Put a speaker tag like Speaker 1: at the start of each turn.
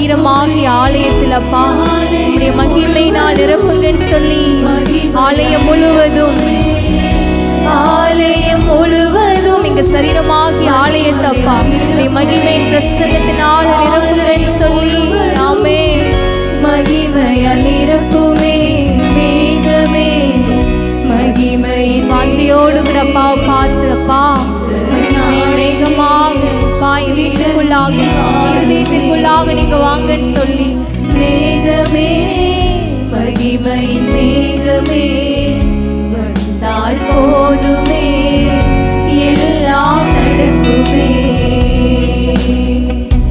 Speaker 1: சரீரமாகிய ஆலயத்தில் அப்பா. உடைய மகிமையினால் நிரப்புங்கன்னு சொல்லி ஆலயம் முழுவதும் ஆலயம் முழுவதும் இங்க சரீரமாகி ஆலயத்தப்பா உடைய மகிமையின் பிரசன்னத்தினால் நிரப்புங்கன்னு சொல்லி ஆமே. மகிமைய நிரப்புமே மேகமே மகிமையின் வாஞ்சியோடு கூட அப்பாவை பார்த்து அப்பா. மகிமையின் மேகமாக பாய் வீட்டுக்குள்ளாக. இருதயத்திற்குள்ளாக நீங்க வாங்கன்னு சொல்லி மேகமே மகிமையின் மேகமே.